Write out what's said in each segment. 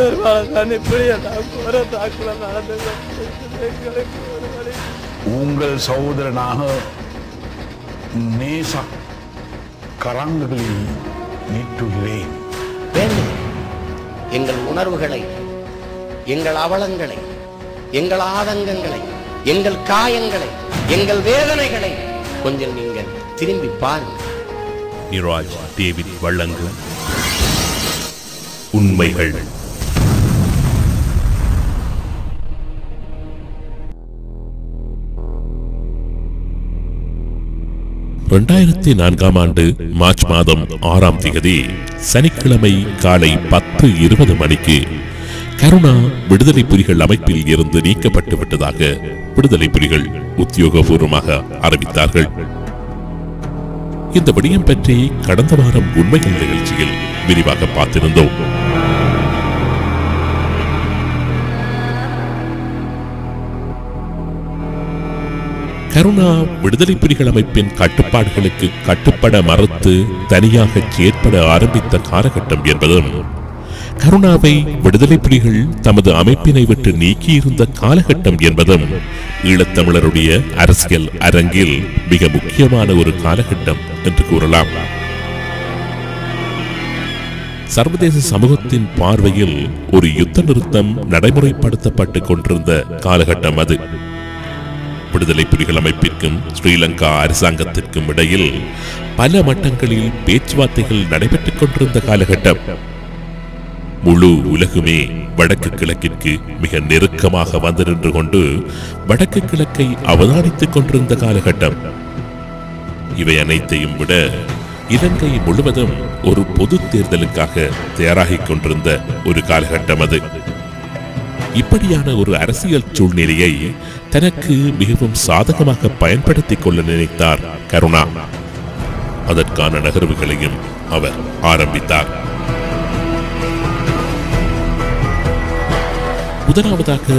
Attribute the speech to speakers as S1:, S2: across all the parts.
S1: ராணுவ இடம்பெயர்வாளர் தான் இப்படி எல்லாம் கோர தாக்குதல் நடந்து கொண்டிருக்கிறது. எங்களுக்கு ஒரு வழி
S2: உங்கள் சகோதரனாக நேச கரங்களில் நீட்டுகிறேன்.
S3: வேண்டும் எங்கள் உணர்வுகளை எங்கள் அவலங்களை எங்கள் ஆதங்கங்களை எங்கள் காயங்களை எங்கள் வேதனைகளை கொஞ்சம் நீங்கள் திரும்பி பாருங்கள்.
S4: நிராஜ் டேவிட் வழங்கும் உண்மைகள். இரண்டாயிரத்தி நான்காம் ஆண்டு மார்ச் மாதம் ஆறாம் தேதி சனிக்கிழமை காலை பத்து இருபது மணிக்கு கருணா விடுதலை புலிகள் அமைப்பில் இருந்து நீக்கப்பட்டு விட்டதாக விடுதலை புலிகள் உத்தியோகபூர்வமாக அறிவித்தார்கள். இந்த விடயம் பற்றி கடந்த வாரம் உண்மைகள் நிகழ்ச்சியில் விரிவாக பார்த்திருந்தோம். கருணா விடுதலை புலிகள் அமைப்பின் கட்டுப்பாடுகளுக்கு கட்டுப்பட மறுத்து தனியாக செயற்பட ஆரம்பித்த காலகட்டம் என்பதும் கருணாவை விடுதலை புலிகள் தமது அமைப்பினை விட்டு நீக்கியிருந்த காலகட்டம் என்பதும் ஈழத்தமிழருடைய அரசியல் அரங்கில் மிக முக்கியமான ஒரு காலகட்டம் என்று கூறலாம். சர்வதேச சமூகத்தின் பார்வையில் ஒரு யுத்த நிறுத்தம் நடைமுறைப்படுத்தப்பட்டுக் கொண்டிருந்த காலகட்டம் அது. விடுதலை புலிகள் அமைப்பிற்கும் ஸ்ரீலங்கா அரசாங்கத்திற்கும் இடையில் பல மட்டங்களில் பேச்சுவார்த்தைகள் நடைபெற்றுக் கொண்டிருந்த காலகட்டம். முழு உலகுமே வடக்கு கிழக்கிற்கு மிக நெருக்கமாக வந்து நின்று கொண்டு வடக்கு கிழக்கை அவதானித்துக் கொண்டிருந்த காலகட்டம். இவை அனைத்தையும் விட இலங்கை முழுவதும் ஒரு பொது தேர்தலுக்காக தயாராகிக் கொண்டிருந்த ஒரு காலகட்டம் அது. இப்படியான ஒரு அரசியல் சூழ்நிலையை தனக்கு மிகவும் சாதகமாக பயன்படுத்திக் கொள்ள நினைத்தார் கருணா. அதற்கான நகர்வுகளையும் அவர் ஆரம்பித்தார். முதலாவதாக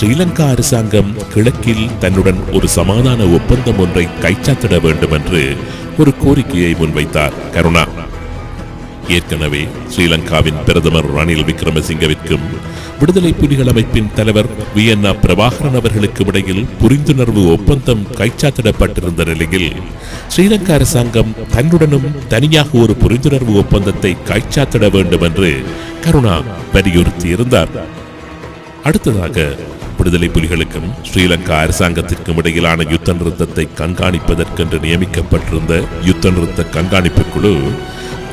S4: ஸ்ரீலங்கா அரசாங்கம் கிழக்கில் தன்னுடன் ஒரு சமாதான ஒப்பந்தம் ஒன்றை கைச்சாத்திட வேண்டும் என்று ஒரு கோரிக்கையை முன்வைத்தார் கருணா. ஏற்கனவே ஸ்ரீலங்காவின் பிரதமர் ரணில் விக்ரமசிங்கவிற்கும் விடுதலை புலிகள் அமைப்பின் தலைவர் வியன்னா பிரபாகரன் அவர்களுக்கும் இடையில் புரிந்துணர்வு ஒப்பந்தம் கைச்சாத்திடப்பட்டிருந்த நிலையில் ஸ்ரீலங்கா அரசாங்கம் தன்னுடனும் தனியாக ஒரு புரிந்துணர்வு ஒப்பந்தத்தை கைச்சாத்திட வேண்டும் என்று கருணா வலியுறுத்தியிருந்தார். அடுத்ததாக விடுதலை புலிகளுக்கும் ஸ்ரீலங்கா அரசாங்கத்திற்கும் இடையிலான யுத்த நிறுத்தத்தை கண்காணிப்பதற்கென்று நியமிக்கப்பட்டிருந்த யுத்த நிறுத்த கண்காணிப்பு குழு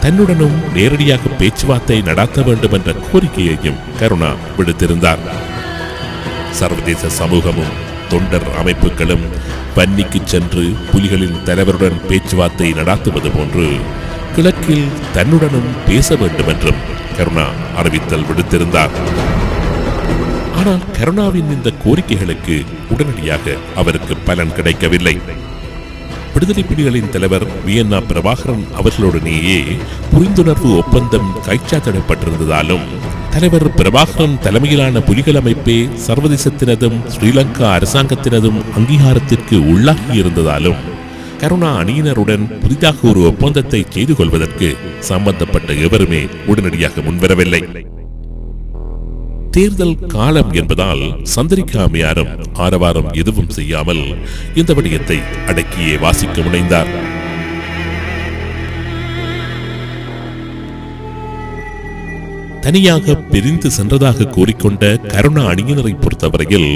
S4: தன்னுடனும் நேரடியாக பேச்சுவார்த்தை நடாத்த வேண்டும் என்ற கோரிக்கையையும் கருணா விடுத்திருந்தார். சர்வதேச சமூகமும் தொண்டர் அமைப்புகளும் பன்னிக்கு சென்று புலிகளின் தலைவருடன் பேச்சுவார்த்தை நடாத்துவது போன்று கிழக்கில் தன்னுடனும் பேச வேண்டும் என்றும் கருணா அறிவித்தல் விடுத்திருந்தார். ஆனால் கருணாவின் இந்த கோரிக்கைகளுக்கு உடனடியாக அவருக்கு பலன் கிடைக்கவில்லை. விடுதலை புலிகளின் தலைவர் வியன்னா பிரபாகரன் அவர்களுடனேயே புரிந்துணர்வு ஒப்பந்தம் கைச்சாத்திடப்பட்டிருந்ததாலும் தலைவர் பிரபாகரன் தலைமையிலான புலிகள் அமைப்பே சர்வதேசத்தினதும் ஸ்ரீலங்கா அரசாங்கத்தினதும் அங்கீகாரத்திற்கு உள்ளாகி இருந்ததாலும் கருணா அணியினருடன் புதிதாக ஒரு ஒப்பந்தத்தை செய்து கொள்வதற்கு சம்பந்தப்பட்ட எவருமே உடனடியாக முன்வரவில்லை. தேர்தல் காலம் என்பதால் சந்திரிகா அம்மையாரும் ஆரவாரம் எதுவும் செய்யாமல் இந்த விடயத்தை அடக்கியே வாசிக்க முனைந்தார். தனியாக பிரிந்து சென்றதாக கூறிக்கொண்ட கருணா அணியினரை பொறுத்தவரையில்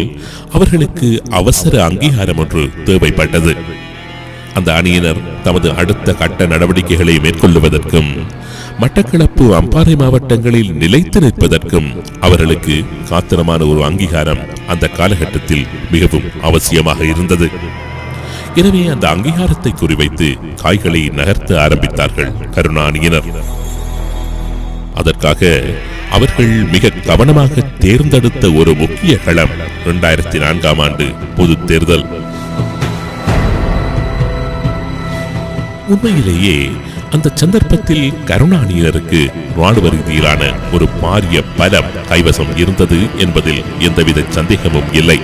S4: அவர்களுக்கு அவசர அங்கீகாரம் ஒன்று தேவைப்பட்டது. அந்த அணியினர் தமது அடுத்த கட்ட நடவடிக்கைகளை மேற்கொள்ளுவதற்கும் மட்டக்களப்பு அம்பாறை மாவட்டங்களில் நிலைத்து நிற்பதற்கும் அவர்களுக்கு காத்திரமான ஒரு அங்கீகாரம் அந்த காலகட்டத்தில் மிகவும் அவசியமாக இருந்தது. எனவே அந்த அங்கீகாரத்தை குறிவைத்து காய்களை நகர்த்த ஆரம்பித்தார்கள் கருணாநியினர். அதற்காக அவர்கள் மிக கவனமாக தேர்ந்தெடுத்த ஒரு முக்கிய களம் இரண்டாயிரத்தி நான்காம் ஆண்டு பொது தேர்தல். உண்மையிலேயே அந்த சந்தர்ப்பத்தில் கருணாநிதியருக்கு ராணுவ ரீதியிலான ஒரு பாரிய பலம் கைவசம் இருந்தது என்பதில் எந்தவித சந்தேகமும் இல்லை.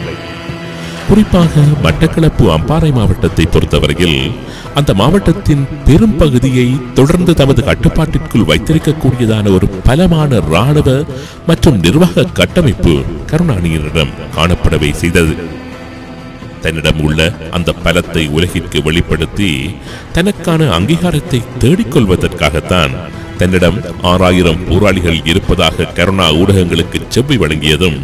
S4: குறிப்பாக மட்டக்களப்பு அம்பாறை மாவட்டத்தை பொறுத்தவரையில் அந்த மாவட்டத்தின் பெரும் பகுதியை தொடர்ந்து தமது கட்டுப்பாட்டிற்குள் வைத்திருக்கக்கூடியதான ஒரு பலமான இராணுவ மற்றும் நிர்வாக கட்டமைப்பு கருணாநிதியிடம் காணப்படவே செய்தது. தன்னிடம் உள்ள அந்த பலத்தை உலகிற்கு வெளிப்படுத்தி தனக்கான அங்கீகாரத்தை தேடிக்கொள்வதற்காகத்தான் தன்னிடம் ஆறாயிரம் போராளிகள் இருப்பதாக கருணா ஊடகங்களுக்கு செவ்வி வழங்கியதும்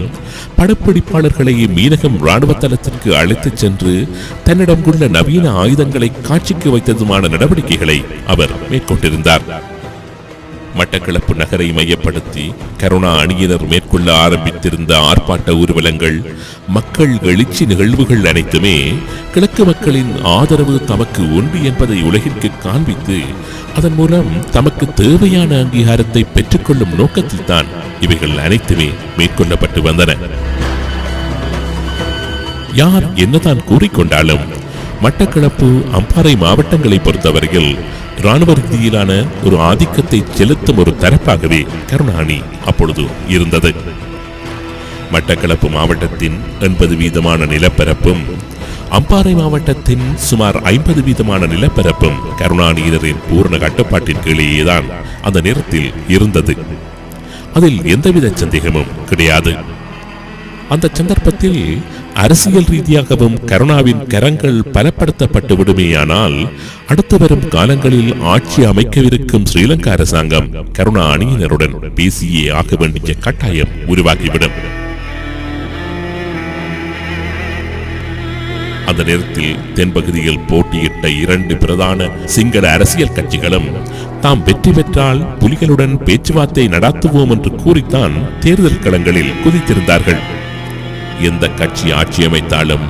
S4: படப்பிடிப்பாளர்களை மீனகம் ராணுவ தளத்திற்கு அழைத்துச் சென்று தன்னிடம் உள்ள நவீன ஆயுதங்களை காட்சிக்கு வைத்ததுமான நடவடிக்கைகளை அவர் மேற்கொண்டிருந்தார். மட்டக்களப்பு நகரை மையப்படுத்தி கருணா அணியினர் மேற்கொள்ள ஆரம்பித்திருந்த ஆர்ப்பாட்ட ஊர்வலங்கள் மக்கள் எழுச்சி நிகழ்வுகள் அனைத்துமே கிழக்கு மக்களின் ஆதரவு தமக்கு உண்டு என்பதை உலகிற்கு காண்பித்து அதன் மூலம் தமக்கு தேவையான அங்கீகாரத்தை பெற்றுக்கொள்ளும் நோக்கத்தில் தான் இவைகள் அனைத்துமே மேற்கொள்ளப்பட்டு வந்தன. யார் என்னதான் கூறிக்கொண்டாலும் மட்டக்களப்பு அம்பாறை மாவட்டங்களை பொறுத்தவரையில் ராணுவ ரீதியிலான ஒரு ஆதிக்கத்தை செலுத்தும் ஒரு தரப்பாகவே கருணாணி அப்பொழுது இருந்தது. மட்டக்களப்பு மாவட்டத்தின் எண்பது வீதமான நிலப்பரப்பும் அம்பாறை மாவட்டத்தின் சுமார் ஐம்பது வீதமான நிலப்பரப்பும் கருணாநிதியின் பூர்ண கட்டுப்பாட்டின் கீழேயேதான் அந்த நேரத்தில் இருந்தது. அதில் எந்தவித சந்தேகமும் கிடையாது. அந்த சந்தர்ப்பத்தில் அரசியல் ரீதியாகவும் கருணாவின் கரங்கள் பலப்படுத்தப்பட்டு விடுமேயானால் அடுத்து வரும் காலங்களில் ஆட்சி அமைக்கவிருக்கும் ஸ்ரீலங்கா அரசாங்கம் கருணா அணியினருடன் பேசியே ஆக வேண்டிய கட்டாயம் உருவாகிவிடும். அந்த நேரத்தில் தென்பகுதியில் போட்டியிட்ட இரண்டு பிரதான சிங்கள அரசியல் கட்சிகளும் தாம் வெற்றி பெற்றால் புலிகளுடன் பேச்சுவார்த்தை நடாத்துவோம் என்று கூறித்தான் தேர்தல் களங்களில் குதித்திருந்தார்கள். எந்த கட்சி ஆட்சி அமைத்தாலும்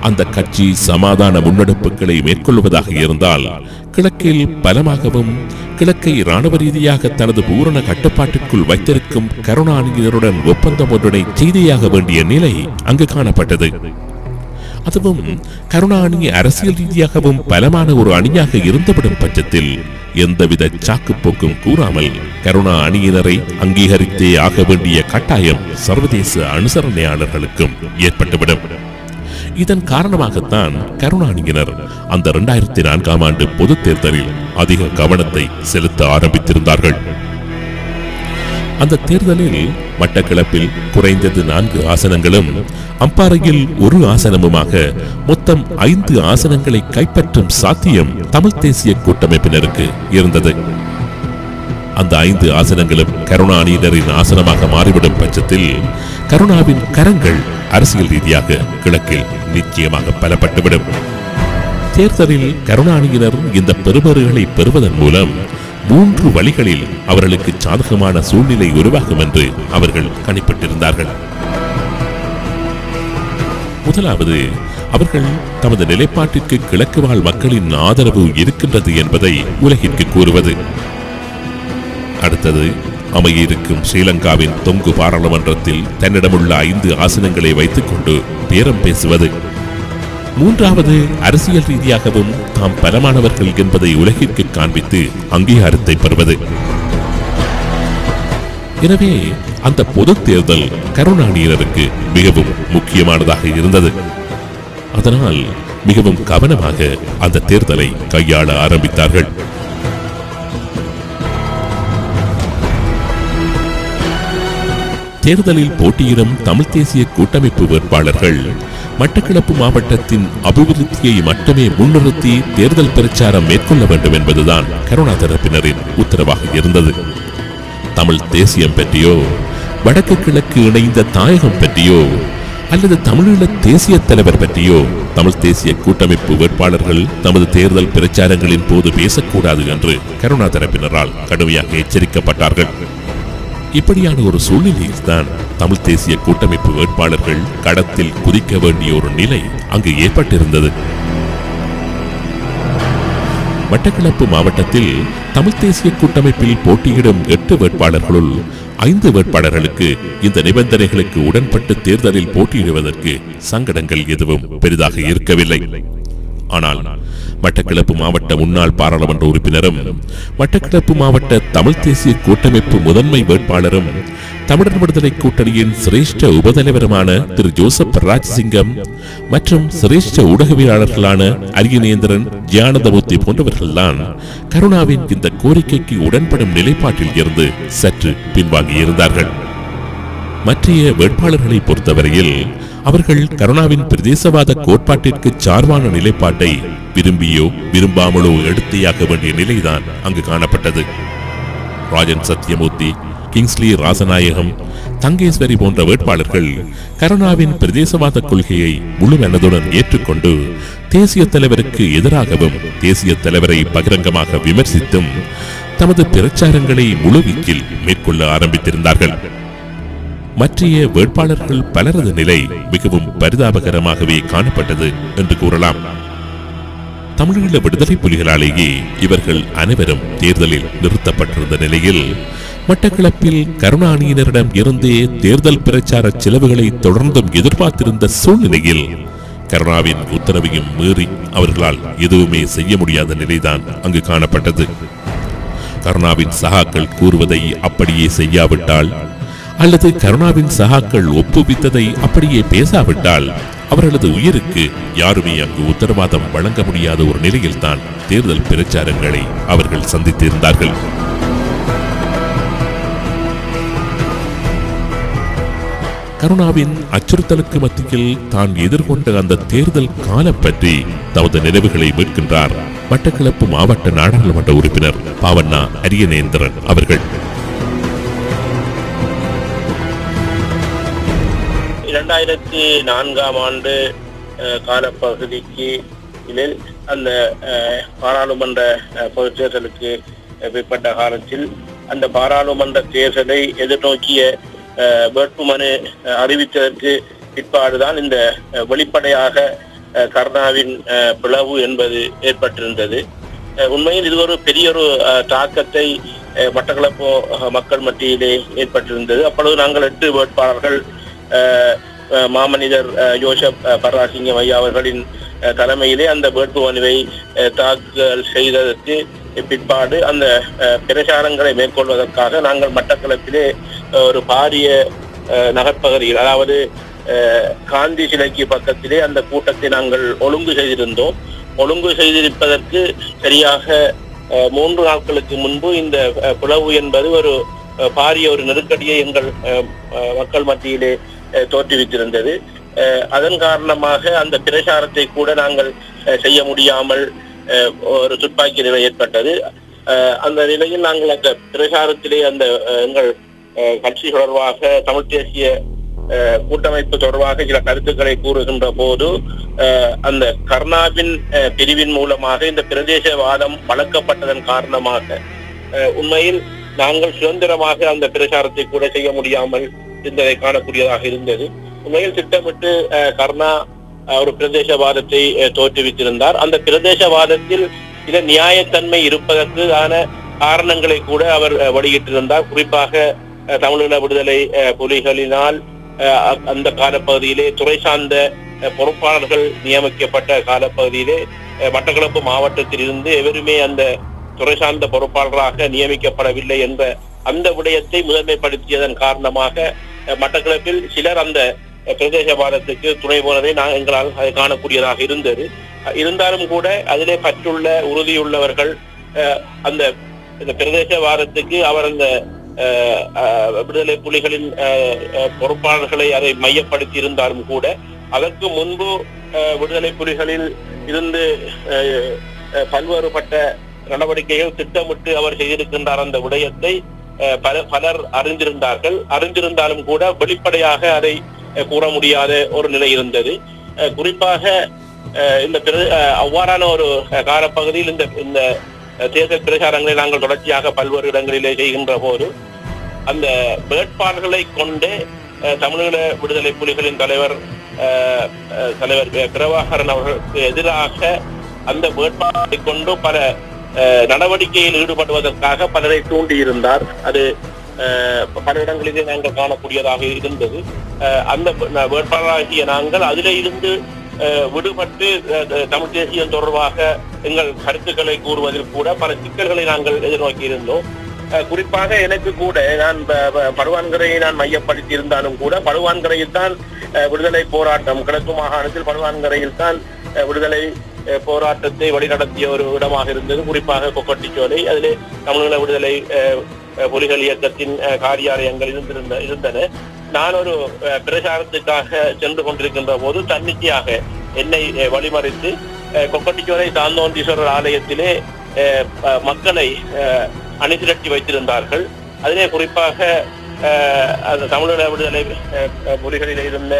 S4: அந்த கட்சி சமாதான முன்னெடுப்புகளை மேற்கொள்வதாக இருந்தால் கிழக்கில் பலமாகவும் கிழக்கை இராணுவ ரீதியாக தனது பூரண கட்டுப்பாட்டிற்குள் வைத்திருக்கும் கருணாநிதியருடன் ஒப்பந்தம் ஒன்றினை செய்தியாக வேண்டிய நிலை அங்கு காணப்பட்டது. அதுவும் கருணாணி அரசியல் ரீதியாகவும் பலமான ஒரு அணியாக இருந்துவிடும் பட்சத்தில் எந்தவித சாக்கு போக்கும் கூறாமல் கருணா அணியினரை அங்கீகரித்தே ஆக வேண்டிய கட்டாயம் சர்வதேச அனுசரணையாளர்களுக்கும் ஏற்பட்டுவிடும். இதன் காரணமாகத்தான் கருணாநிதியினர் அந்த இரண்டாயிரத்தி நான்காம் ஆண்டு பொதுத் தேர்தலில் அதிக கவனத்தை செலுத்த ஆரம்பித்திருந்தார்கள். அந்த தேர்தலில் மட்டக்களப்பில் குறைந்தது நான்கு ஆசனங்களும் அம்பாறையில் ஒரு ஆசனமுமாக மொத்தம் ஐந்து ஆசனங்களை கைப்பற்றும் சாத்தியம் தமிழ் தேசிய கூட்டமைப்பினருக்கு இருந்தது. அந்த ஐந்து ஆசனங்களும் கருணாநிதியின் ஆசனமாக மாறிவிடும் பட்சத்தில் கருணாவின் கரங்கள் அரசியல் ரீதியாக கிழக்கில் நிச்சயமாக பலப்பட்டுவிடும். தேர்தலில் கருணாநிதியினர் இந்த பெருமறுகளை பெறுவதன் மூலம் மூன்று வழிகளில் அவர்களுக்கு சாதகமான சூழ்நிலை உருவாகும் என்று அவர்கள் கணிப்பிட்டிருந்தார்கள். முதலாவது அவர்கள் தமது நிலைப்பாட்டிற்கு கிழக்கு வாழ் மக்களின் ஆதரவு இருக்கின்றது என்பதை உலகிற்கு கூறுவது. அடுத்தது அமையிருக்கும் ஸ்ரீலங்காவின் தொங்கு பாராளுமன்றத்தில் தன்னிடமுள்ள ஐந்து ஆசனங்களை வைத்துக் கொண்டு பேரம் பேசுவது. மூன்றாவது அரசியல் ரீதியாகவும் தாம் பலமானவர்கள் என்பதை உலகிற்கு காண்பித்து அங்கீகாரத்தை பெறுவது. எனவே அந்த பொது தேர்தல் கருணாநிதியினருக்கு மிகவும் முக்கியமானதாக இருந்தது. அதனால் மிகவும் கவனமாக அந்த தேர்தலை கையாள ஆரம்பித்தார்கள். தேர்தலில் போட்டியிடும் தமிழ் தேசிய கூட்டமைப்பு வேட்பாளர்கள் மட்டக்களப்பு மாவட்டத்தின் அபிவிருத்தியை மட்டுமே முன்னிறுத்தி தேர்தல் பிரச்சாரம் மேற்கொள்ள வேண்டும் என்பதுதான் கருணா தரப்பினரின் உத்தரவாக இருந்தது. தமிழ் தேசியம் பற்றியோ வடக்கு கிழக்கு இணைந்த தாயகம் பற்றியோ அல்லது தமிழீழ தேசிய தலைவர் பற்றியோ தமிழ் தேசிய கூட்டமைப்பு வேட்பாளர்கள் தமது தேர்தல் பிரச்சாரங்களின் போது பேசக்கூடாது என்று கருணா தரப்பினரால் கடுமையாக எச்சரிக்கப்பட்டார்கள். இப்படியான ஒரு சூழ்நிலையில்தான் தமிழ் தேசிய கூட்டமைப்பு வேட்பாளர்கள் கடத்தில் குதிக்க வேண்டிய ஒரு நிலை அங்கு ஏற்பட்டிருந்தது. மட்டக்களப்பு மாவட்டத்தில் தமிழ் தேசிய கூட்டமைப்பில் போட்டியிடும் எட்டு வேட்பாளர்களுள் ஐந்து வேட்பாளர்களுக்கு இந்த நிபந்தனைகளுக்கு உடன்பட்டு தேர்தலில் போட்டியிடுவதற்கு சங்கடங்கள் எதுவும் பெரிதாக இருக்கவில்லை. ஆனால் மட்டக்களப்பு மாவட்ட முன்னாள் பாராளுமன்ற உறுப்பினரும் மட்டக்களப்பு மாவட்ட தமிழ் தேசிய கூட்டமைப்பு முதன்மை வேட்பாளரும் தமிழர் விடுதலை கூட்டணியின் சிரேஷ்ட உபதலைவருமான திரு ஜோசப் ராஜசிங்கம் மற்றும் சிரேஷ்ட ஊடகவியலாளர்களான அரியநேந்திரன் ஜியானந்தமூர்த்தி போன்றவர்கள்தான் கருணாவின் இந்த கோரிக்கைக்கு உடன்படும் நிலைப்பாட்டில் இருந்து சற்று பின்வாங்கியிருந்தார்கள். மற்றைய வேட்பாளர்களை பொறுத்தவரையில் அவர்கள் கருணாவின் பிரதேசவாத கோட்பாட்டிற்கு சார்பான நிலைப்பாட்டை விரும்பியோ விரும்பாமலோ எடுத்தியாக வேண்டிய நிலைதான் அங்கு காணப்பட்டது. ராஜன் சத்யமூர்த்தி கிங்ஸ்லி ராசநாயகம் தங்கேஸ்வரி போன்ற வேட்பாளர்கள் கருணாவின் பிரதேசவாத கொள்கையை முழு மனதுடன் ஏற்றுக்கொண்டு தேசிய தலைவருக்கு எதிராகவும் தேசிய தலைவரை பகிரங்கமாக விமர்சித்தும் தமது பிரச்சாரங்களை முழுவீச்சில் மேற்கொள்ள ஆரம்பித்திருந்தார்கள். மற்றைய வேட்பாளர்கள் பலரது நிலை மிகவும் பரிதாபகரமாகவே காணப்பட்டது என்று கூறலாம். தமிழீழ விடுதலை புலிகளாலேயே இவர்கள் அனைவரும் தேர்தலில் நிறுத்தப்பட்டிருந்த நிலையில் மட்டக்களப்பில் கருணாநிதியினரிடம் இருந்தே தேர்தல் பிரச்சார செலவுகளை தொடர்ந்தும் எதிர்பார்த்திருந்த சூழ்நிலையில் கருணாவின் உத்தரவையும் மீறி அவர்களால் எதுவுமே செய்ய முடியாத நிலைதான் அங்கு காணப்பட்டது. கருணாவின் சகாக்கள் கூறுவதை அப்படியே செய்யாவிட்டால் அல்லது கருணாவின் சகாக்கள் ஒப்புவித்ததை அப்படியே பேசாவிட்டால் அவர்களது உயிருக்கு யாருமே அங்கு உத்தரவாதம் வழங்க முடியாத ஒரு நிலையில்தான் தேர்தல் பிரச்சாரங்களை அவர்கள் சந்தித்திருந்தார்கள். கருணாவின் அச்சுறுத்தலுக்கு மத்தியில் தான் எதிர்கொண்ட அந்த தேர்தல் காலம் பற்றி தமது நினைவுகளை மீட்கின்றார். மட்டக்களப்பு மாவட்ட நாடாளுமன்ற உறுப்பினர் பாவண்ணா அரியநேந்திரன் அவர்கள்.
S5: இரண்டாயிரத்தி நான்காம் ஆண்டு காலப்பகுதிக்கு இதில் அந்த பாராளுமன்ற பொதுத் தேர்தலுக்கு பிற்பட்ட காலத்தில் அந்த பாராளுமன்ற தேர்தலை எதிர்நோக்கிய அஹ், வேட்புமனு அறிவித்ததற்கு பிற்பாடுதான் இந்த வெளிப்படையாக அஹ், கருணாவின் அஹ், பிளவு என்பது ஏற்பட்டிருந்தது. உண்மையில் இது ஒரு பெரிய ஒரு தாக்கத்தை அஹ், மட்டக்களப்பு மக்கள் மத்தியிலே ஏற்பட்டிருந்தது. அப்பொழுது நாங்கள் எட்டு வேட்பாளர்கள் மாமனிதர் ஜோசப் பர்ராசிங்கம் ஐயா அவர்களின் தலைமையிலே அந்த வேட்புமனுவை அஹ், தாக்குதல் செய்ததற்கு பிற்பாடு அந்த பிரச்சாரங்களை மேற்கொள்வதற்காக நாங்கள் மட்டக்களப்பிலே ஒரு பாரிய அஹ், நகர்ப்பகுதியில் அதாவது காந்தி சிலைக்கு பக்கத்திலே அந்த கூட்டத்தை நாங்கள் ஒழுங்கு செய்திருந்தோம். ஒழுங்கு செய்திருப்பதற்கு சரியாக அஹ், மூன்று நாட்களுக்கு முன்பு இந்த புலவு பிளவு என்பது ஒரு பாரிய ஒரு நெருக்கடியை எங்கள் அஹ், அஹ், மக்கள் மத்தியிலே தோற்றுவித்திருந்தது அஹ், அதன் காரணமாக அந்த பிரச்சாரத்தை கூட நாங்கள் அஹ், செய்ய முடியாமல் அஹ், ஒரு துப்பாக்கி நிலை ஏற்பட்டது. அஹ், அந்த நிலையில் நாங்கள் அந்த பிரச்சாரத்திலே அந்த அஹ், எங்கள் கட்சி தொடர்பாக தமிழ் தேசிய அஹ், கூட்டமைப்பு தொடர்பாக சில கருத்துக்களை கூறுகின்ற போது அஹ், அந்த கர்ணாவின் அஹ், பிரிவின் மூலமாக இந்த பிரதேசவாதம் வளர்க்கப்பட்டதன் காரணமாக அஹ், உண்மையில் நாங்கள் சுதந்திரமாக அந்த பிரச்சாரத்தை கூட செய்ய முடியாமல் இருந்ததை காணக்கூடியதாக இருந்தது. உண்மையில் திட்டமிட்டு கர்ணா ஒரு பிரதேசவாதத்தை தோற்றுவித்திருந்தார். அந்த பிரதேசவாதத்தில் சில நியாயத்தன்மை இருப்பதற்கான காரணங்களை கூட அவர் வெளியிட்டிருந்தார் குறிப்பாக தமிழின விடுதலை புலிகளினால் அந்த காலப்பகுதியிலே துறை சார்ந்த பொறுப்பாளர்கள் நியமிக்கப்பட்ட காலப்பகுதியிலே மட்டக்களப்பு மாவட்டத்தில் இருந்து எவருமே அந்த துறை சார்ந்த பொறுப்பாளராக நியமிக்கப்படவில்லை என்ற அந்த விடயத்தை முதன்மைப்படுத்தியதன் காரணமாக மட்டக்களப்பில் சிலர் அந்த பிரதேச பிரதேசவாதத்துக்கு துணை போனதை நான் எங்களால் அது காணக்கூடியதாக இருந்தது. இருந்தாலும் கூட அதிலே பற்றுள்ள உறுதியுள்ளவர்கள் அஹ், அந்த இந்த பிரதேசவாதத்துக்கு அவர் அந்த அஹ், விடுதலை புலிகளின் அஹ், பொறுப்பாளர்களை அதை மையப்படுத்தி இருந்தாலும் கூட அதற்கு முன்பு அஹ், விடுதலை புலிகளில் இருந்து அஹ், பல்வேறுபட்ட நடவடிக்கைகள் திட்டமிட்டு அவர் செய்திருக்கின்றார் அந்த விடயத்தை பலர் அறிந்திருந்தார்கள். அறிந்திருந்தாலும் கூட வெளிப்படையாக அதை கூற முடியாத ஒரு நிலை இருந்தது. அஹ், குறிப்பாக அஹ், இந்த அஹ், அவ்வாறான ஒரு காலப்பகுதியில் இந்த இந்த தேர்தல் பிரச்சாரங்களை நாங்கள் தொடர்ச்சியாக பல்வேறு இடங்களிலே செய்கின்ற போது அந்த வேட்பாளர்களை கொண்டு அஹ், தமிழீழ விடுதலை புலிகளின் தலைவர் அஹ், அஹ், தலைவர் பிரபாகரன் அவர்களுக்கு எதிராக அந்த வேட்பாளர்களை கொண்டு பல நடவடிக்கையில் ஈடுபடுவதற்காக பலரை தூண்டியிருந்தார். அது பல இடங்களிலே நாங்கள் காணக்கூடியதாக இருந்தது. அஹ், அந்த வேட்பாளராகிய நாங்கள் அதிலே இருந்து அஹ், விடுபட்டு தமிழ் தேசியம் தொடர்பாக எங்கள் கருத்துக்களை கூறுவதில் கூட பல சிக்கல்களை நாங்கள் எதிர்நோக்கி இருந்தோம் அஹ், குறிப்பாக எனக்கு கூட நான் பழுவான்கரையை படுவான்கரையை நான் மையப்படுத்தி இருந்தாலும் கூட படுவான்கரையில் தான் அஹ், விடுதலை போராட்டம் கிழக்கு மாகாணத்தில் படுவான்கரையில் தான் அஹ், விடுதலை போராட்டத்தை வழிநடத்திய ஒரு இடமாக இருந்தது. குறிப்பாக கொக்கட்டிச்சோலை அதிலே தமிழக விடுதலை புலிகள் இயக்கத்தின் காரியாலயங்கள் இருந்திருந்த இருந்தன. நான் ஒரு பிரச்சாரத்துக்காக சென்று கொண்டிருக்கின்ற போது தன்னிச்சையாக என்னை வழிமறித்து கொக்கட்டிச்சோலை சாந்தோண்டீஸ்வரர் ஆலயத்திலே அஹ், அஹ், மக்களை அஹ், அணிதிரட்டி வைத்திருந்தார்கள். அதிலே குறிப்பாக அஹ், அந்த தமிழக விடுதலை அஹ், புலிகளில் இருந்த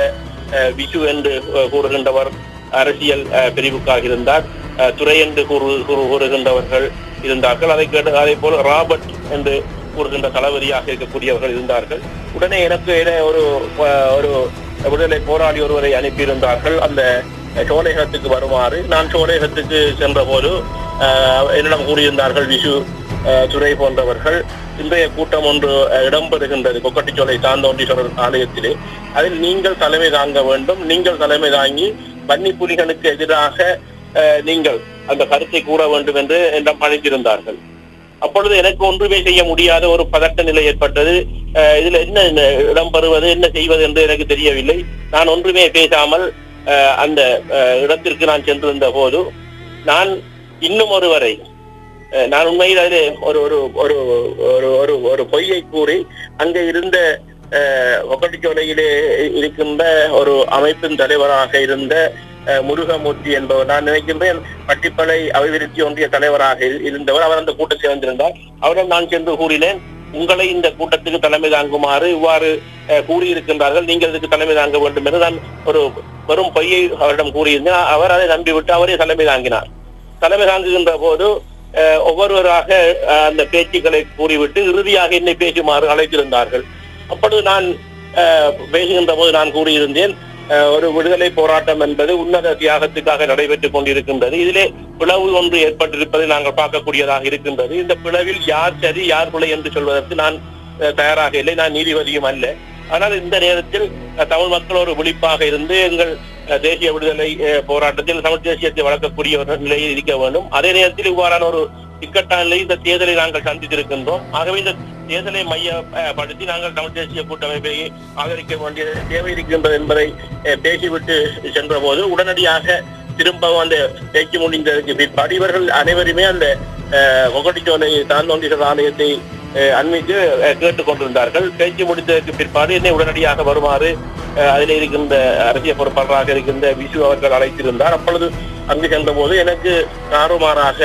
S5: அஹ், விசு என்று கூறுகின்றவர் அரசியல் பிரிவுக்காக இருந்தார். துறை துரை என்று கூறு கூறுகின்றவர்கள் இருந்தார்கள். அதை கேட்டு அதே போல ராபர்ட் என்று கூறுகின்ற தளபதியாக இருக்கக்கூடியவர்கள் இருந்தார்கள். உடனே எனக்கு என ஒரு ஒரு விடுதலை போராளி ஒருவரை அனுப்பியிருந்தார்கள். அந்த சோலைகத்துக்கு வருமாறு. நான் சோலைகத்துக்கு சென்ற போது என்னிடம் கூறியிருந்தார்கள் விஷு துறை போன்றவர்கள் இன்றைய கூட்டம் ஒன்று இடம்பெறுகின்றது. கொக்கட்டிச்சோலை சாந்தோண்டீஸ்வரர் ஆலயத்திலே. அதில் நீங்கள் தலைமை தாங்க வேண்டும். நீங்கள் தலைமை தாங்கி பன்னி புலிகளுக்கு எதிராக அஹ், நீங்கள் அந்த கருத்தை கூற வேண்டும் என்று என்னிடம் அழைத்திருந்தார்கள். அப்பொழுது எனக்கு ஒன்றுமே செய்ய முடியாத ஒரு பதட்ட நிலை ஏற்பட்டது. அஹ், இதுல என்ன இடம் பெறுவது என்ன செய்வது என்று எனக்கு தெரியவில்லை. நான் ஒன்றுமே பேசாமல் அஹ், அந்த அஹ், இடத்திற்கு நான் சென்றிருந்த போது நான் இன்னும் ஒருவரை அஹ், நான் உண்மையில் அதில் ஒரு ஒரு ஒரு ஒரு ஒரு ஒரு பொய்யை கூறி அங்கே இருந்த அஹ், இருக்கின்ற ஒரு அமைப்பின் தலைவராக இருந்த அஹ், முருகமூர்த்தி என்பவர். நான் நினைக்கின்றேன் பட்டிப்பளை அபிவிருத்தி ஒன்றிய தலைவராக இருந்தவர். அவர் அந்த கூட்டத்தில் வந்திருந்தார் அவரிடம் நான் சென்று கூறினேன் உங்களை இந்த கூட்டத்துக்கு தலைமை தாங்குமாறு இவ்வாறு கூறியிருக்கின்றார்கள். நீங்கள் இதுக்கு தலைமை தாங்க வேண்டும் என்று நான் ஒரு வெறும் பொய்யை அவரிடம் கூறியிருந்தேன். அவர் அதை நம்பிவிட்டு அவரே தலைமை தாங்கினார். தலைமை தாங்குகின்ற போது ஒவ்வொருவராக அந்த பேச்சுக்களை கூறிவிட்டு இறுதியாக என்னை பேசுமாறு அழைத்திருந்தார்கள். அப்பொழுது நான் பேசுகின்ற போது நான் கூறியிருந்தேன் ஒரு விடுதலை போராட்டம் என்பது உன்னத தியாகத்துக்காக நடைபெற்றுக் கொண்டிருக்கின்றது. இதிலே பிளவு ஒன்று ஏற்பட்டிருப்பதை நாங்கள் பார்க்கக்கூடியதாக இருக்கின்றது. இந்த பிளவில் யார் சரி யார் பிழை என்று சொல்வதற்கு நான் தயாராக இல்லை. நான் நீதிபதியும் அல்ல. ஆனால் இந்த நேரத்தில் தமிழ் மக்கள் ஒரு விழிப்பாக இருந்து எங்கள் தேசிய விடுதலை போராட்டத்தில் தமிழ் தேசியத்தை வளர்க்கக்கூடிய ஒரு நிலையில் இருக்க வேண்டும். அதே நேரத்தில் இவ்வாறான ஒரு இக்கட்டான இந்த தேர்தலை நாங்கள் சந்தித்திருக்கின்றோம். ஆகவே இந்த தேர்தலை மையப்படுத்தி நாங்கள் தமிழ் தேசிய கூட்டமைப்பை ஆதரிக்க வேண்டிய தேவை இருக்கின்றது என்பதை பேசிவிட்டு சென்ற போது உடனடியாக திரும்பவும் அந்த பேச்சு முடிந்ததற்கு பிற்பாடு இவர்கள் அனைவருமே அந்த ஒகட்டிச்சோலை தாந்தோண்டீஸ்வரர் ஆலயத்தை அஹ், அண்மித்து கேட்டுக் கொண்டிருந்தார்கள். பேச்சு முடிந்ததற்கு பிற்பாடு என்னை உடனடியாக வருமாறு அஹ், அதில் இருக்கின்ற அரசியல் பொறுப்பாளராக இருக்கின்ற விசு அவர்கள் அழைத்திருந்தார். அப்பொழுது அங்கு சென்ற போது எனக்கு தாறுமாறாக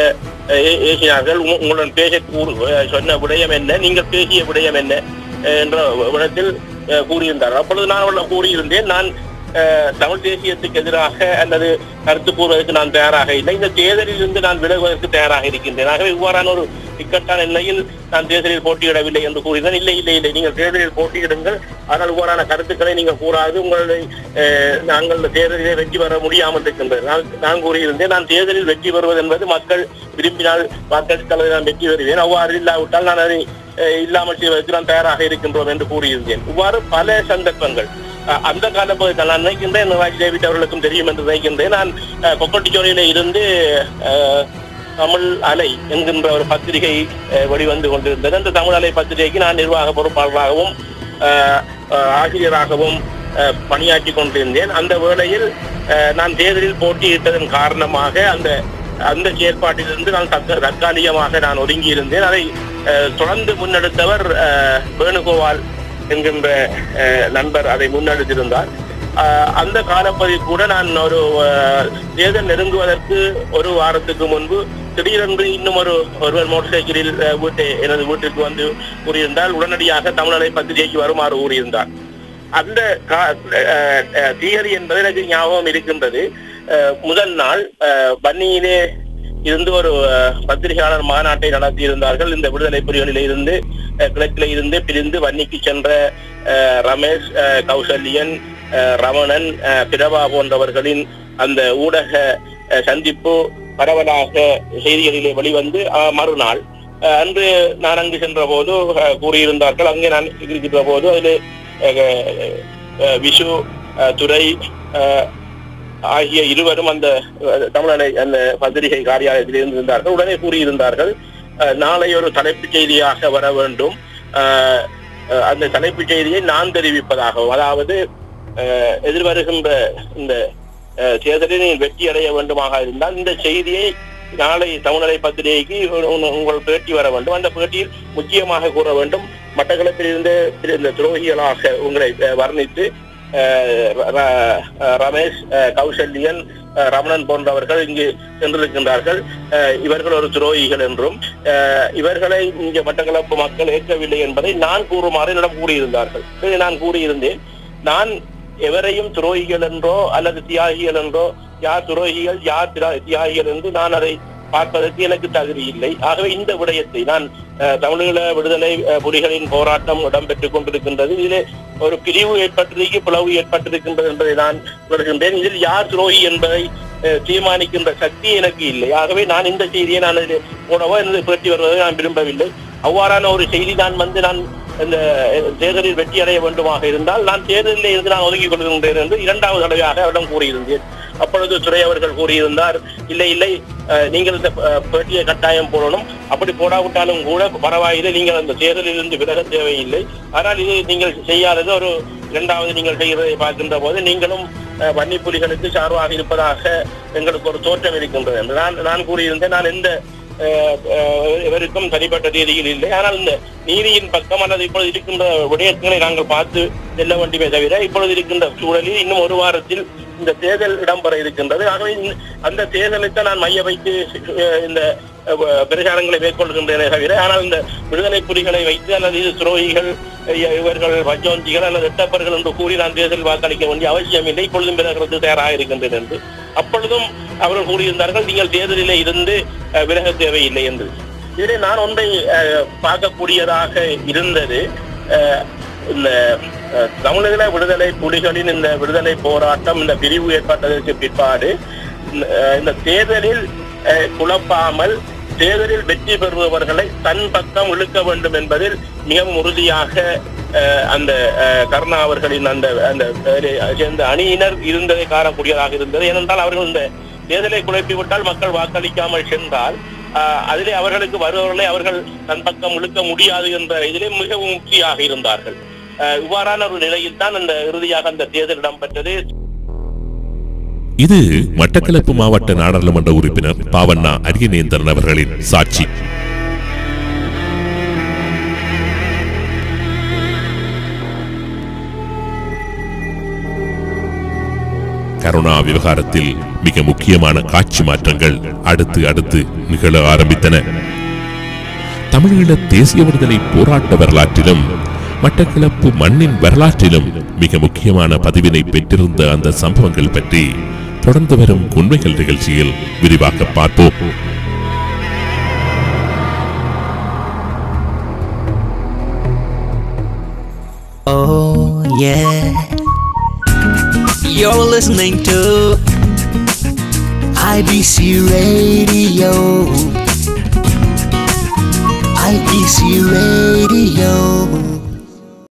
S5: அஹ், ஏசினார்கள் உங்களுடன் பேச அஹ், சொன்ன விடயம் என்ன நீங்கள் பேசிய விடயம் என்ன என்ற விடத்தில் அஹ், கூறியிருந்தார் அப்பொழுது நான் கூறியிருந்தேன் நான் தமிழ் தேசியத்துக்கு எதிராக அல்லது கருத்து கூறுவதற்கு நான் தயாராக இல்லை. இந்த தேர்தலில் இருந்து நான் விலகுவதற்கு தயாராக இருக்கின்றேன். ஆகவே இவ்வாறான ஒரு இக்கட்டான நிலையில் நான் தேர்தலில் போட்டியிடவில்லை என்று கூறினேன் இல்லை இல்லை இல்லை. நீங்கள் தேர்தலில் போட்டியிடுங்கள். ஆனால் இவ்வாறான கருத்துக்களை நீங்கள் கூறாது. உங்களை நாங்கள் தேர்தலில் தேர்தலிலே வெற்றி பெற முடியாமல் இருக்கின்றது. நான் நான் கூறியிருந்தேன். நான் தேர்தலில் வெற்றி பெறுவது என்பது மக்கள் விரும்பினால் வாக்களித்தால் நான் வெற்றி பெறுவேன். அவ்வாறு இல்லாவிட்டால் நான் அதை இல்லாமல் செய்வதற்கு நான் தயாராக இருக்கின்றோம் என்று கூறியிருந்தேன். இவ்வாறு பல சந்தர்ப்பங்கள். அந்த கால பகுதியில் நான் நினைக்கின்றேன் ராஜ் டேவிட் அவர்களுக்கும் தெரியும் என்று நினைக்கின்றேன். நான் கொக்கட்டிச்சோரையில இருந்து தமிழ் அலை என்கின்ற ஒரு பத்திரிகை வெளிவந்து கொண்டிருந்தது. அந்த தமிழ் அலை பத்திரிகைக்கு நான் நிர்வாக பொறுப்பாளராகவும் ஆசிரியராகவும் அஹ், பணியாற்றி கொண்டிருந்தேன். அந்த வேளையில் அஹ், நான் தேர்தலில் போட்டியிட்டதன் காரணமாக அந்த அந்த செயற்பாட்டிலிருந்து நான் தக்க தற்காலிகமாக நான் ஒதுங்கி இருந்தேன் அதை அஹ், தொடர்ந்து முன்னெடுத்தவர் அஹ், வேணுகோபால் என்கின்ற அஹ், நண்பர் அதை முன்னெடுத்திருந்தார். அஹ், அந்த காலப்பதிவு கூட நான் ஒரு அஹ், தேர்தல் நெருங்குவதற்கு ஒரு வாரத்துக்கு முன்பு திடீரென்று இன்னும் ஒரு ஒருவர் மோட்டார் சைக்கிளில் வீட்டை எனது வீட்டிற்கு வந்து கூறியிருந்தால் உடனடியாக தமிழரை பத்திரிகைக்கு வருமாறு கூறியிருந்தார். அந்த தியரி என்பது எனக்கு ஞாபகம் இருக்கின்றது. அஹ், முதல் நாள் அஹ், பன்னியிலே இருந்து ஒரு அஹ், பத்திரிகையாளர் மாநாட்டை நடத்தி இருந்தார்கள் இந்த விடுதலை புலிகளில் இருந்து கிழக்கில இருந்து பிரிந்து வன்னிக்கு சென்ற அஹ், ரமேஷ் அஹ், கௌசல்யன் அஹ், ரமணன் அஹ், பிரபா போன்றவர்களின் அந்த ஊடக அஹ், சந்திப்பு பரவலாக செய்திகளிலே வெளிவந்து மறுநாள் அஹ், அன்று நான் அங்கு சென்ற போது கூறியிருந்தார்கள். அங்கே நான் இருக்கின்ற போது அதில் அஹ், விஷு அஹ், அஹ், ஆகிய இருவரும் அந்த தமிழனை அந்த பத்திரிகை காரியாலயத்தில் இருந்திருந்தார்கள். உடனே கூறியிருந்தார்கள் அஹ், நாளை ஒரு தலைப்புச் செய்தியாக வர வேண்டும். அந்த தலைப்புச் செய்தியை நான் தெரிவிப்பதாகவும் அதாவது எதிர்வருகின்ற இந்த அஹ், தேர்தலில் நீங்கள் வெற்றி அடைய வேண்டுமாக இருந்தால் இந்த செய்தியை நாளை தமிழரை பத்திரிகைக்கு உங்கள் பேட்டி வர வேண்டும். அந்த பேட்டியில் முக்கியமாக கூற வேண்டும் மட்டக்களப்பில் இருந்து இந்த துரோகிகளாக உங்களை வர்ணித்து ரமேஷ் கௌசல்யன் ரமணன் போன்றவர்கள் இங்கு சென்றிருக்கின்றார்கள். இவர்கள் ஒரு துரோகிகள் என்றும் இவர்களை இங்கே மட்டக்களப்பு மக்கள் ஏற்கவில்லை என்பதை நான் கூறுமாறு என்னிடம் கூறியிருந்தார்கள். இதை நான் கூறியிருந்தேன். நான் எவரையும் துரோகிகள் என்றோ அல்லது தியாகிகள் என்றோ யார் துரோகிகள் யார் திரா- தியாகிகள் என்று நான் அதை பார்ப்பதற்கு எனக்கு தகுதி இல்லை. ஆகவே இந்த விடயத்தை நான் தமிழீழ விடுதலை புலிகளின் போராட்டம் இடம்பெற்றுக் கொண்டிருக்கின்றது. இதிலே ஒரு பிரிவு ஏற்பட்டிருக்கு பிளவு ஏற்பட்டிருக்கின்றது என்பதை நான் உணர்கின்றேன். இதில் யார் துரோகி என்பதை அஹ், தீர்மானிக்கின்ற சக்தி எனக்கு இல்லை. ஆகவே நான் இந்த செய்தியை நான் அதில் போடவோ எனது பேட்டி வருவதை நான் விரும்பவில்லை. அவ்வாறான ஒரு செய்தி நான் வந்து நான் இந்த தேர்தலில் வெற்றி அடைய வேண்டுமாக இருந்தால் நான் தேர்தலில் இருந்து நான் ஒதுங்கிக் கொள்கின்றேன் என்று இரண்டாவது தடவையாக அவரிடம் கூறியிருந்தேன். அப்பொழுது துறை அவர்கள் கூறியிருந்தார் இல்லை இல்லை நீங்கள் இந்த பேட்டியை கட்டாயம் போடணும். அப்படி போடாவிட்டாலும் கூட பரவாயில்லை நீங்கள் அந்த தேர்தலில் இருந்து விலக தேவையில்லை. ஆனால் இது நீங்கள் செய்யாதது ஒரு இரண்டாவது நீங்கள் செய்கிறதை பார்க்கின்ற போது நீங்களும் வன்னி புலிகளுக்கு சார்பாக இருப்பதாக எங்களுக்கு ஒரு தோற்றம் இருக்கின்றது. என்று நான் நான் கூறியிருந்தேன். நான் எந்த இவருக்கும் தனிப்பட்ட ரீதியில் இல்லை. ஆனால் இந்த நீதியின் பக்கம் அல்லது இப்பொழுது இருக்கின்ற விடயங்களை நாங்கள் பார்த்து செல்ல வேண்டுமே தவிர இப்பொழுது இருக்கின்ற சூழலில் இன்னும் ஒரு வாரத்தில் இந்த தேர்தல் இடம்பெற இருக்கின்றது. ஆகவே அந்த தேர்தலைத்தான் நான் மைய வைத்து இந்த பிரச்சாரங்களை மேற்கொள்கின்றன தவிர ஆனால் இந்த விடுதலை புலிகளை வைத்து அல்லது இது துரோகிகள் இவர்கள் வஜோந்திகள் அல்லது எட்டப்பர்கள் என்று கூறி நான் தேர்தல் வாக்களிக்க வேண்டிய அவசியம் இல்லை. இப்பொழுதும் பிறகு தயாராக இருக்கின்றது என்று அப்பொழுதும் அவர்கள் கூறியிருந்தார்கள் நீங்கள் தேர்தலில் இருந்து விலக தேவையில்லை என்று. இதில் நான் ஒன்றை பார்க்கக்கூடியதாக இருந்தது. இந்த தமிழக விடுதலை புலிகளின் இந்த விடுதலை போராட்டம் இந்த பிரிவு ஏற்பட்டதற்கு பிற்பாடு இந்த- தேர்தலில் குழப்பாமல் தேர்தலில் வெற்றி பெறுபவர்களை தன் பக்கம் இழுக்க வேண்டும் என்பதில் மிகவும் உறுதியாக அந்த கருணா அவர்களின் அந்த அந்த சேர்ந்த அணியினர் இருந்ததை காணக்கூடியதாக இருந்தது. ஏனென்றால் அவர்கள் இந்த தேர்தலை குழப்பிவிட்டால் மக்கள் வாக்களிக்காமல் சென்றால் அதிலே அவர்களுக்கு வருபவர்களை அவர்கள் தன் பக்கம் இழுக்க முடியாது என்ற இதிலே மிகவும் உறுதியாக இருந்தார்கள். ஆஹ், இவ்வாறான ஒரு நிலையில் தான் அந்த இறுதியாக அந்த தேர்தல் இடம்பெற்றது.
S4: இது மட்டக்களப்பு மாவட்ட நாடாளுமன்ற உறுப்பினர் பாவண்ணா அரியநேந்திரன் அவர்களின் சாட்சி. கருணா விவகாரத்தில் மிக முக்கியமான காட்சி மாற்றங்கள் அடுத்து அடுத்து நிகழ ஆரம்பித்தன தமிழீழ தேசிய விடுதலை போராட்ட வரலாற்றிலும் மட்டக்களப்பு மண்ணின் வரலாற்றிலும் மிக முக்கியமான பதிவினை பெற்றிருந்த அந்த சம்பவங்கள் பற்றி தொடர்ந்து வரும் உண்மைகள் நிகழ்ச்சியில் விரிவாக பார்ப்போம்
S6: Oh yeah. you're listening to IBC Radio. IBC Radio.